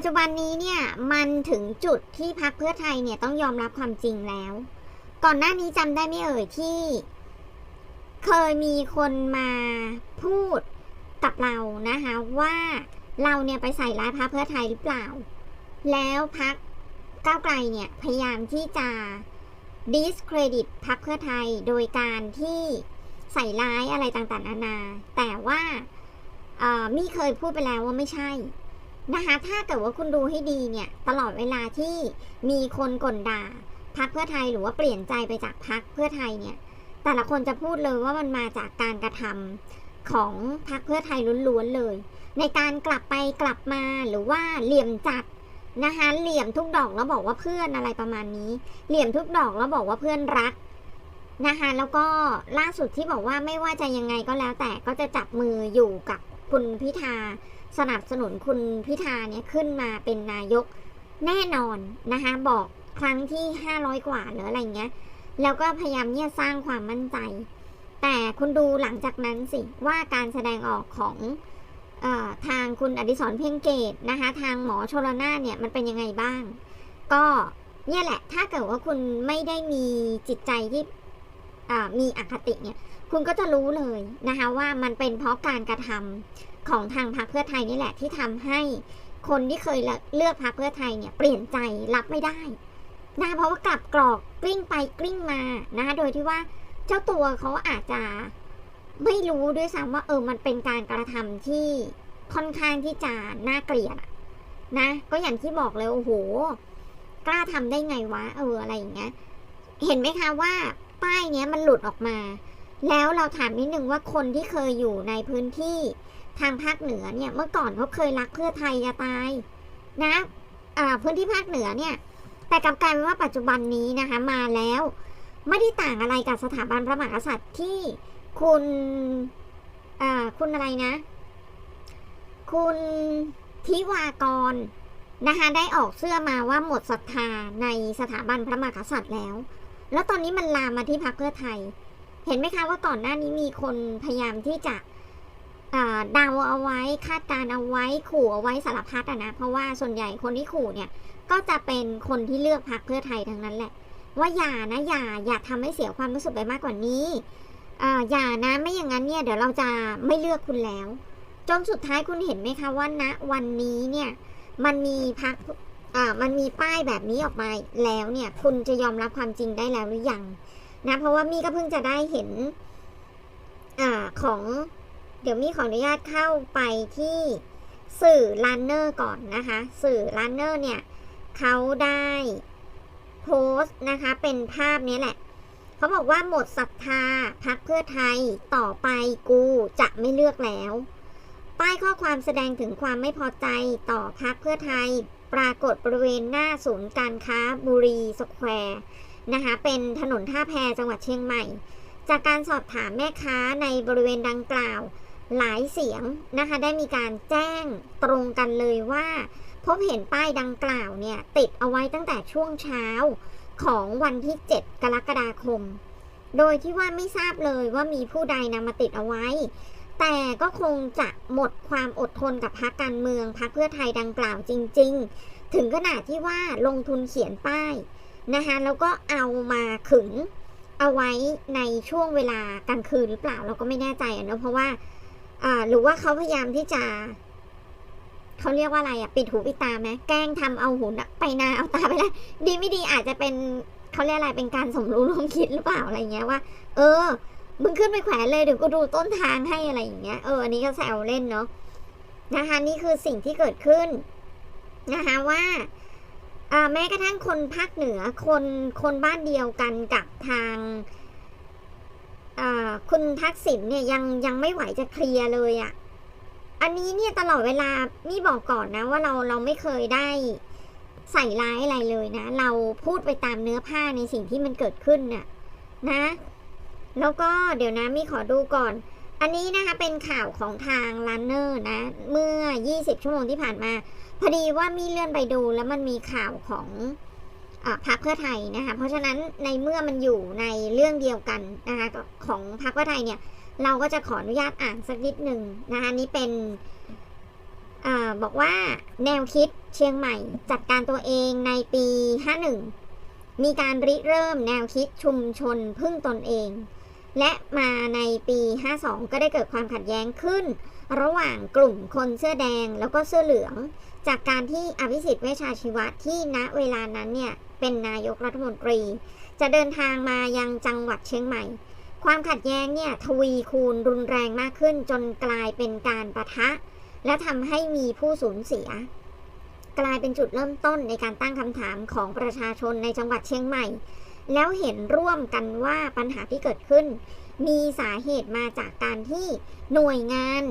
ปัจจุบันนี้เนี่ยมันถึงจุดที่พักเพื่อไทยเนี่ยต้องยอมรับความจริงแล้ว ก่อนหน้านี้จำได้ไม่เอ่ยที่ เคยมีคนมาพูดกับเรานะคะว่าเราเนี่ยไปใส่ร้ายพักเพื่อไทยหรือเปล่า แล้วพักก้าวไกลเนี่ยพยายามที่จะ discredit พักเพื่อไทยโดยการที่ใส่ร้ายอะไรต่างๆนานา แต่ว่ามี่เคยพูดไปแล้วว่าไม่ใช่ นะคะถ้าเกิดว่าคุณดูให้ดีเนี่ย ตลอดเวลาที่มีคนก่นด่าพักเพื่อไทยหรือว่าเปลี่ยนใจไปจากพักเพื่อไทยเนี่ย แต่ละคนจะพูดเลยว่ามันมาจากการกระทำของพักเพื่อไทยล้วนๆเลย ในการกลับไปกลับมาหรือว่าเหลี่ยมจัดนะคะเหลี่ยมทุกดอกแล้วบอกว่าเพื่อนอะไรประมาณนี้ เหลี่ยมทุกดอกแล้วบอกว่าเพื่อนรักนะคะแล้วก็ล่าสุดที่บอกว่าไม่ว่าจะยังไงก็แล้วแต่ก็จะจับมืออยู่กับคุณพิธา สนับสนุนคุณพิธาเนี่ยขึ้นมาเป็นนายกแน่นอนนะคะบอกครั้งที่ 500 กว่าหรืออะไรเงี้ย แล้วก็พยายามเนี่ยสร้างความมั่นใจ แต่คุณดูหลังจากนั้นสิว่าการแสดงออกของออทางคุณอดิศรเพ่งเกตนะคะทางหมอชลนาเนี่ยมันเป็นยังไงบ้าง ก็เนี่ยแหละ ถ้าเกิดว่าคุณไม่ได้มีจิตใจที่มีอคติเนี่ย คุณก็จะรู้เลยนะคะว่ามันเป็นเพราะการกระทำ ของทางพรรคเพื่อไทยนี่แหละที่ทำให้คนที่เคยเลือกพรรคเพื่อไทยเนี่ยเปลี่ยนใจรับไม่ได้นะเพราะว่ากลับกรอกกลิ้งไปกลิ้งมานะคะโดยที่ว่าเจ้าตัวเขาอาจจะไม่รู้ด้วยซ้ำว่าเออมันเป็นการกระทำที่ค่อนข้างที่จะน่าเกลียดนะ ก็อย่างที่บอกเลยโอ้โหกล้าทำได้ไงวะเอออะไรอย่างเงี้ย เห็นไหมคะว่าป้ายเนี้ยมันหลุดออกมา แล้วเราถามนิดนึงว่าคนที่เคยอยู่ในพื้นที่ ทางภาคเหนือเนี่ยเมื่อก่อนเขาเคยรักเพื่อไทยจะตายนะอ่าพื้นที่ภาคเหนือเนี่ย แต่กลับกลายเป็นว่าปัจจุบันนี้นะคะมาแล้ว ไม่ได้ต่างอะไรกับสถาบันพระมหากษัตริย์ที่คุณอ่าคุณอะไรนะ คุณทิวากรนะคะได้ออกเสื้อมาว่าหมดศรัทธาในสถาบันพระมหากษัตริย์แล้ว แล้วตอนนี้มันลามมาที่พรรคเพื่อไทย เห็นไหมคะว่าก่อนหน้านี้มีคนพยายามที่จะ เดาเอาไว้คาดการเอาไว้ขู่เอาไว้สารพัดอะนะเพราะว่าส่วนใหญ่คนที่ขู่เนี่ยก็จะเป็นคนที่เลือกพรรคเพื่อไทยทั้งนั้นแหละ ว่าอย่านะอย่าอย่าทำให้เสียความรู้สึกไปมากกว่านี้ออย่านะไม่อย่างนั้นเนี่ยเดี๋ยวเราจะไม่เลือกคุณแล้ว จนสุดท้ายคุณเห็นไหมคะว่าณวันนี้เนี่ยมันมีพักมันมีป้ายแบบนี้ออกมาแล้วเนี่ย คุณจะยอมรับความจริงได้แล้วหรือยังนะเพราะว่ามีก็เพิ่งจะได้เห็นอของ เดี๋ยวมีขออนุญาตเข้าไปที่สื่อลันเนอร์ก่อนนะคะ สื่อลันเนอร์เนี่ยเขาได้โพสต์นะคะเป็นภาพนี้แหละ เขาบอกว่าหมดศรัทธาพักเพื่อไทยต่อไปกูจะไม่เลือกแล้ว ป้ายข้อความแสดงถึงความไม่พอใจต่อพักเพื่อไทย ปรากฏบริเวณหน้าศูนย์การค้าบุรีสแควร์นะคะเป็นถนนท่าแพจังหวัดเชียงใหม่ จากการสอบถามแม่ค้าในบริเวณดังกล่าว หลายเสียงนะคะ ได้มีการแจ้งตรงกันเลยว่า พบเห็นป้ายดังกล่าวเนี่ย ติดเอาไว้ตั้งแต่ช่วงเช้าของวันที่ 7 กรกฎาคม โดยที่ว่าไม่ทราบเลยว่ามีผู้ใดนำมาติดเอาไว้ แต่ก็คงจะหมดความอดทนกับพรรคการเมืองพรรคเพื่อไทยดังกล่าวจริง ๆ ถึงขนาดที่ว่าลงทุนเขียนป้ายนะคะแล้วก็เอามาขึงเอาไว้ในช่วงเวลากลางคืนหรือเปล่าเราก็ไม่แน่ใจนะเพราะว่า อ่าหรือว่าเขาพยายามที่จะเขาเรียกว่าอะไรอะปิดหูปิดตาไหมแกล้งทำเอาหูไปนาเอาตาไปแล้วดีไม่ดีอาจจะเป็นเขาเรียกอะไรเป็นการสมรู้ร่วมคิดหรือเปล่าอะไรเงี้ยว่า เออมึงขึ้นไปแขวนเลยเดี๋ยวกูดูต้นทางให้อะไรอย่างเงี้ยเอออันนี้ก็แซวเล่นเนาะนะคะนี่คือสิ่งที่เกิดขึ้นนะคะว่าแม้กระทั่งคนภาคเหนือคนคนบ้านเดียวกันกับทาง คุณทักษิณเนี่ยยังยังไม่ไหวจะเคลียร์เลยอะ่ะ อันนี้เนี่ยตลอดเวลานี่บอกก่อนนะว่าเราเราไม่เคยได้ใส่ร้ายอะไรเลยนะ เราพูดไปตามเนื้อผ้าในสิ่งที่มันเกิดขึ้นน่ะนะ แล้วก็เดี๋ยวนะมีขอดูก่อน อันนี้นะคะเป็นข่าวของทางลันเนอร์นะ เมื่อ 20 ชั่วโมงที่ผ่านมา พอดีว่ามีเลื่อนไปดูแล้วมันมีข่าวของ พรรคเพื่อไทยนะคะเพราะฉะนั้นในเมื่อมันอยู่ในเรื่องเดียวกันนะคะของพรรคเพื่อไทยเนี่ยเราก็จะขออนุญาตอ่านสักนิดหนึ่งนะคะนี่เป็นอบอกว่าแนวคิดเชียงใหม่จัดการตัวเองในปี 51 มีการริเริ่มแนวคิดชุมชนพึ่งตนเอง และมาในปี 52 ก็ได้เกิดความขัดแย้งขึ้น ระหว่างกลุ่มคนเสื้อแดงแล้วก็เสื้อเหลือง จากการที่อภิสิทธิ์เวชชาชีวะที่ณเวลานั้นเนี่ยเป็นนายกรัฐมนตรี จะเดินทางมายังจังหวัดเชียงใหม่ ความขัดแย้งเนี่ยทวีคูณรุนแรงมากขึ้นจนกลายเป็นการประทะ และทำให้มีผู้สูญเสีย กลายเป็นจุดเริ่มต้นในการตั้งคำถามของประชาชนในจังหวัดเชียงใหม่ แล้วเห็นร่วมกันว่าปัญหาที่เกิดขึ้น มีสาเหตุมาจากการที่หน่วยงาน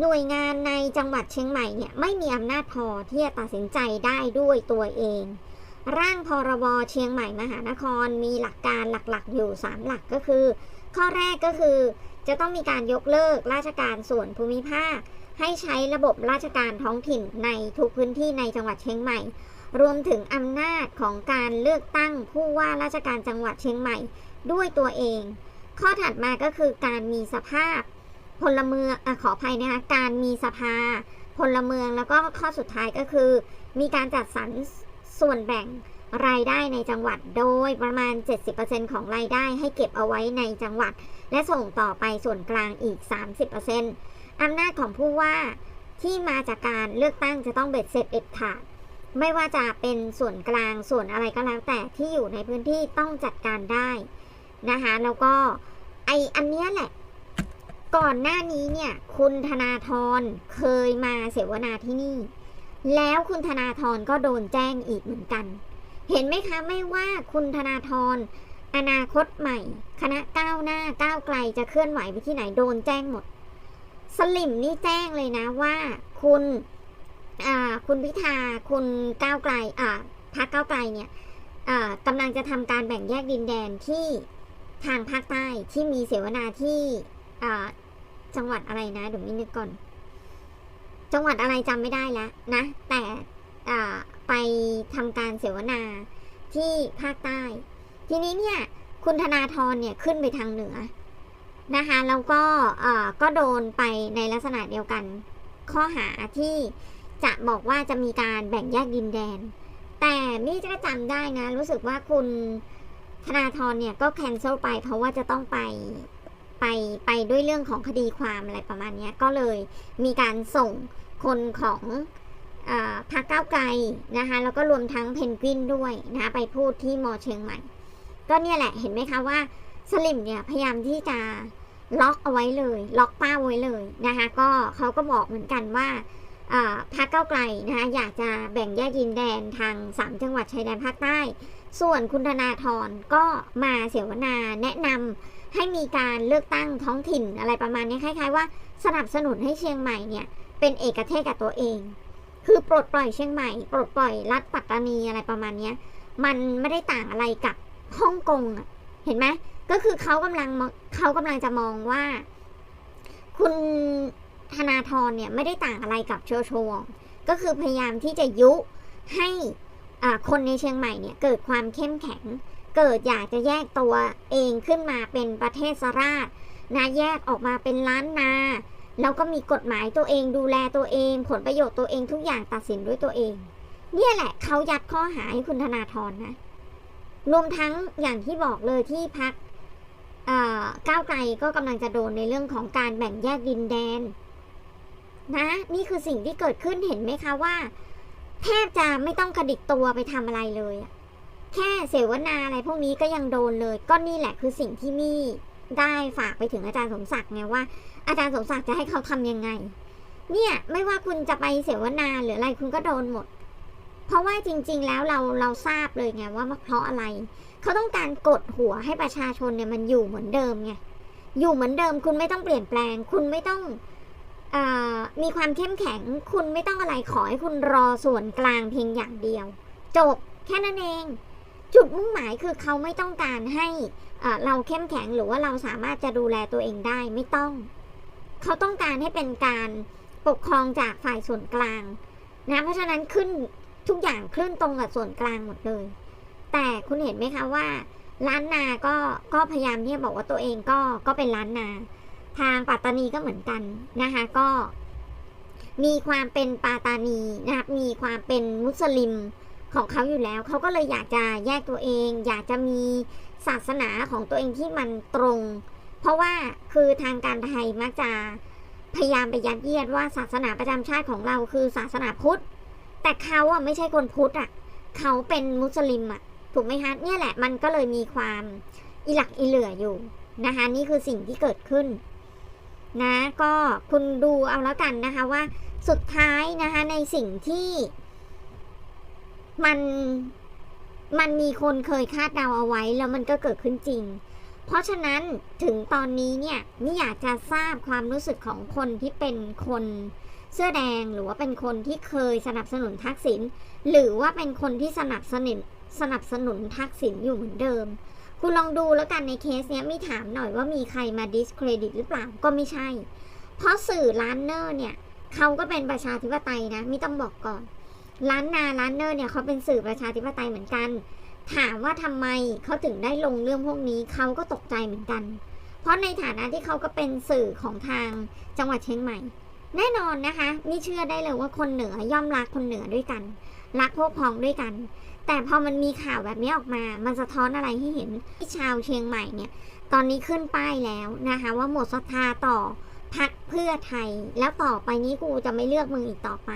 หน่วยงานในจังหวัดเชียงใหม่เนี่ยไม่มีอำนาจพอที่จะตัดสินใจได้ด้วยตัวเอง ร่างพรบเชียงใหม่มหานครมีหลักการหลักๆ อยู่ 3 หลักก็คือ ข้อแรกก็คือจะต้องมีการยกเลิกราชการส่วนภูมิภาค ให้ใช้ระบบราชการท้องถิ่นในทุกพื้นที่ในจังหวัดเชียงใหม่ รวมถึงอำนาจของการเลือกตั้งผู้ว่าราชการจังหวัดเชียงใหม่ด้วยตัวเอง ข้อถัดมาก็คือการมีสภาพ พลเมืองอขออภัยนะคะการมีสภาพลเมืองแล้วก็ข้อสุดท้ายก็คือ มีการจัดสรรส่วนแบ่งรายได้ในจังหวัดโดยประมาณ 70%ของรายได้ให้เก็บเอาไว้ในจังหวัด และส่งต่อไปส่วนกลางอีก 30%อำนาจของผู้ว่าที่มาจากการเลือกตั้งจะต้องเบ็ดเสร็จเด็ดขาดไม่ว่าจะเป็นส่วนกลางส่วนอะไรก็แล้วแต่ที่อยู่ในพื้นที่ต้องจัดการได้นะคะแล้วก็ไออันเนี้ยแหละ ก่อนหน้านี้เนี่ย คุณธนาธรเคยมาเสวนาที่นี่ แล้วคุณธนาธรก็โดนแจ้งอีกเหมือนกัน เห็นไหมคะไม่ว่าคุณธนาธรอนาคตใหม่ คณะก้าวหน้าก้าวไกลจะเคลื่อนไหวไปที่ไหนโดนแจ้งหมด สลิมนี่แจ้งเลยนะว่า คุณคุณพิธาคุณก้าวไกลอ่าพรรคก้าวไกลเนี่ยกำลังจะทำการแบ่งแยกดินแดนที่ทางภาคใต้ที่มีเสวนาที่อ่า จังหวัดอะไรนะเดี๋ยวนี้นึกก่อน จังหวัดอะไรจำไม่ได้แล้วนะ แต่ไปทำการเสวนาที่ภาคใต้ ทีนี้เนี่ย คุณธนาธรเนี่ยขึ้นไปทางเหนือนะคะแล้วก็ก็โดนไปในลักษณะเดียวกัน ข้อหาที่จะบอกว่าจะมีการแบ่งแยกดินแดน แต่นี่จะจำได้นะ รู้สึกว่าคุณธนาธรเนี่ยก็แคนเซิลไปเพราะว่าจะต้องไป ไปไปด้วยเรื่องของคดีความอะไรประมาณนี้ก็เลยมีการส่งคนของอพรรคก้าวไกลนะคะแล้วก็รวมทั้งเพนกวินด้วยนะคะไปพูดที่มอเชียงใหม่ ก็เนี่ยแหละเห็นไหมคะว่าสลิมเนี่ยพยายามที่จะล็อกเอาไว้เลย ล็อกป้าไว้เลยนะคะก็เขาก็บอกเหมือนกันว่าพรรคก้าวไกลนะคะอยากจะแบ่งแยกดินแดนทางสามจังหวัดชายแดนภาคใต้ ส่วนคุณธนาธรก็มาเสวนาแนะนำ ให้มีการเลือกตั้งท้องถิ่นอะไรประมาณนี้คล้าย ๆ ว่าสนับสนุนให้เชียงใหม่เนี่ยเป็นเอกเทศกับตัวเอง คือปลดปล่อยเชียงใหม่ ปลดปล่อยรัฐปัตตานีอะไรประมาณเนี้ยมันไม่ได้ต่างอะไรกับฮ่องกงเห็นไหมก็คือเขากำลังเขากำลังจะมองว่า คุณธนาธรเนี่ยไม่ได้ต่างอะไรกับโชโชวงก็คือพยายามที่จะยุให้อ่าคนในเชียงใหม่เนี่ยเกิดความเข้มแข็ง เกิดอยากจะแยกตัวเองขึ้นมาเป็นประเทศสราชนะแยกออกมาเป็นล้านนา แล้วก็มีกฎหมายตัวเองดูแลตัวเอง ผลประโยชน์ตัวเองทุกอย่างตัดสินด้วยตัวเอง เนี่ยแหละเขายัดข้อหาให้คุณธนาธรนะ รวมทั้งอย่างที่บอกเลยที่พักก้าวไกลก็กำลังจะโดนในเรื่องของการแบ่งแยกดินแดน นะ นี่คือสิ่งที่เกิดขึ้นเห็นไหมคะว่า แทบจะไม่ต้องกระดิกตัวไปทำอะไรเลยอะ แค่เสวนาอะไรพวกนี้ก็ยังโดนเลย ก็นี่แหละคือสิ่งที่มี่ได้ฝากไปถึงอาจารย์สมศักดิ์ไงว่า อาจารย์สมศักดิ์จะให้เขาทำยังไง เนี่ยไม่ว่าคุณจะไปเสวนาหรืออะไรคุณก็โดนหมด เพราะว่าจริง ๆ แล้วเราเราทราบเลยไงว่าเพราะอะไร เขาต้องการกดหัวให้ประชาชนเนี่ยมันอยู่เหมือนเดิมไงอยู่เหมือนเดิม คุณไม่ต้องเปลี่ยนแปลง คุณไม่ต้องอมีความเข้มแข็ง คุณไม่ต้องอะไรขอให้คุณรอส่วนกลางเพียงอย่างเดียว จบแค่นั้นเอง จุดมุ่งหมายคือเขาไม่ต้องการให้เราเข้มแข็งหรือว่าเราสามารถจะดูแลตัวเองได้ไม่ต้อง เขาต้องการให้เป็นการปกครองจากฝ่ายส่วนกลางนะเพราะฉะนั้นขึ้นทุกอย่างคลื่นตรงกับส่วนกลางหมดเลย แต่คุณเห็นไหมคะว่าล้านนา ก็ก็พยายามที่จะบอกว่าตัวเองก็ก็เป็นล้านนา ทางปัตตานีก็เหมือนกันนะคะก็ มีความเป็นปาตานีนะครับมีความเป็นมุสลิม ของเขาอยู่แล้ว เขาก็เลยอยากจะแยกตัวเอง อยากจะมีศาสนาของตัวเองที่มันตรง เพราะว่าคือทางการไทยมักจะพยายามไปยัดเยียดว่าศาสนาประจำชาติของเราคือศาสนาพุทธ แต่เขาอะไม่ใช่คนพุทธอะ เขาเป็นมุสลิมอะ ถูกไหมคะเนี่ยแหละมันก็เลยมีความอิหลักอิเหลืออยู่นะคะ นี่คือสิ่งที่เกิดขึ้นนะ ก็คุณดูเอาแล้วกันนะคะว่าสุดท้ายนะคะในสิ่งที่ มันมันมีคนเคยคาดเดาเอาไว้แล้วมันก็เกิดขึ้นจริง เพราะฉะนั้นถึงตอนนี้เนี่ยนี่อยากจะทราบความรู้สึกของคนที่เป็นคนเสื้อแดงหรือว่าเป็นคนที่เคยสนับสนุนทักษิณหรือว่าเป็นคนที่สนับสนุนสนับสนุนทักษิณอยู่เหมือนเดิม คุณลองดูแล้วกันในเคสเนี้ยมีถามหน่อยว่ามีใครมาดิสเครดิตหรือเปล่าก็ไม่ใช่ เพราะสื่อล้านเนอร์เนี่ยเขาก็เป็นประชาธิปไตยนะไม่ต้องบอกก่อน ล้านนาล้านเนอร์เนี่ยเขาเป็นสื่อประชาธิปไตยเหมือนกัน ถามว่าทำไมเขาถึงได้ลงเรื่องพวกนี้เขาก็ตกใจเหมือนกัน เพราะในฐานะที่เขาก็เป็นสื่อของทางจังหวัดเชียงใหม่ แน่นอนนะคะนี่เชื่อได้เลยว่าคนเหนือย่อมรักคนเหนือด้วยกัน รักพวกพ้องด้วยกัน แต่พอมันมีข่าวแบบนี้ออกมา มันสะท้อนอะไรให้เห็นที่ชาวเชียงใหม่เนี่ย ตอนนี้ขึ้นป้ายแล้วนะคะว่าหมดศรัทธาต่อพักเพื่อไทย แล้วต่อไปนี้กูจะไม่เลือกมึงอีกต่อไป